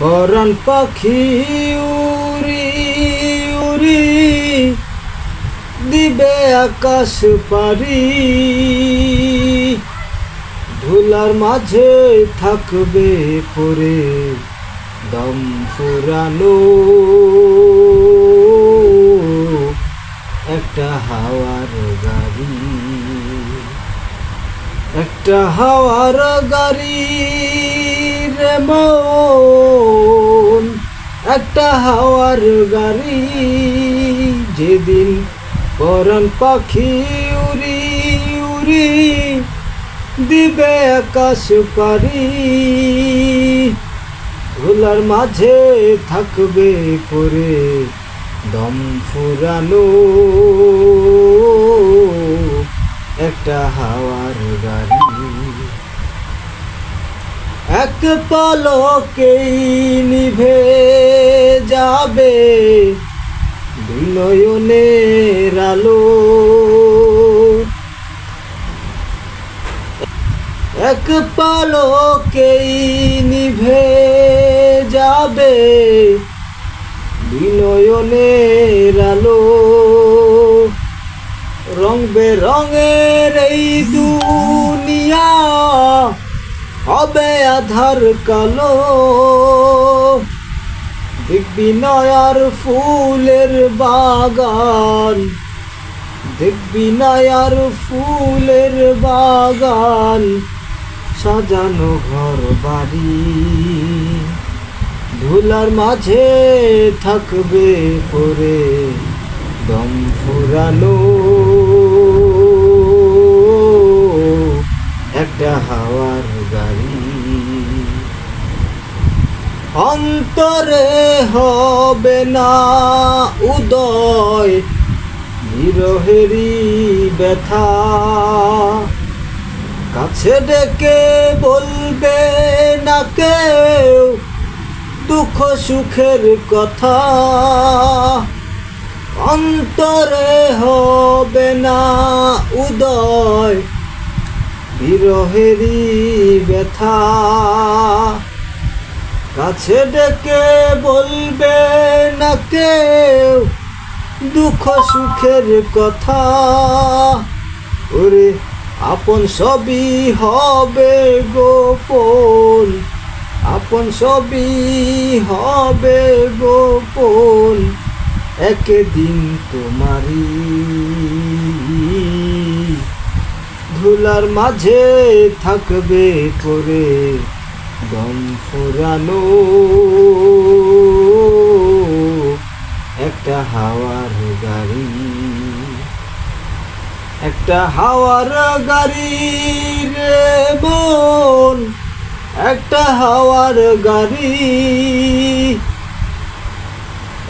পরাণ পাখি উড়ি উড়ি দিবে আকাশ পারি ধুলার মাঝে থাকবে পরে দম ফুরানো। একটা হাওয়ার গাড়ি, একটা হাওয়ার গাড়ি রে মন একটা হাওয়ার গাড়ি, যেদিন পরন পাখি উড়ি উড়ি দিবে আকাশ পারি ধুলার মাঝে থাকবে পরে দম ফুরানো। একটা হাওয়ার গাড়ি। এক পলকেই নিভে যাবে দুই নয়নের আলো। এক পলকেই নিভে যাবে বিনয়নের আলো। রং বেরঙের এই দুনিয়া হবে আধার কালো। দেখবি নয়ার ফুলের বাগান। দেখবি ফুলের বাগান, সাজানো ঘর বাড়ি। ধুলার মাঝে থাকবে পরে দম ফুরানো। অন্তরে হবে না উদয় বিরহেরই ব্যথা। কাছে ডেকে বলবে না কেউ দুঃখ সুখের কথা। অন্তরে হবে না উদয় বিরহেরই ব্যথা। কাছে ডেকে বলবে না কেউ দুঃখ সুখের কথা। ওরে, আপন সবই হবে গোপন। আপন সবই হবে গোপন। একদিন তোমারি ধুলার মাঝে থাকবে পরে দম ফুরানো একটা হাওয়ার গাড়ি, একটা হাওয়ার গাড়ি রে বোন একটা হাওয়ার গাড়ি,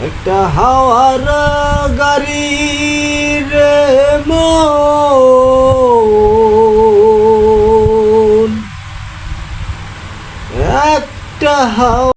একটা হাওয়ার গাড়ি রে মন। একটা হাওয়া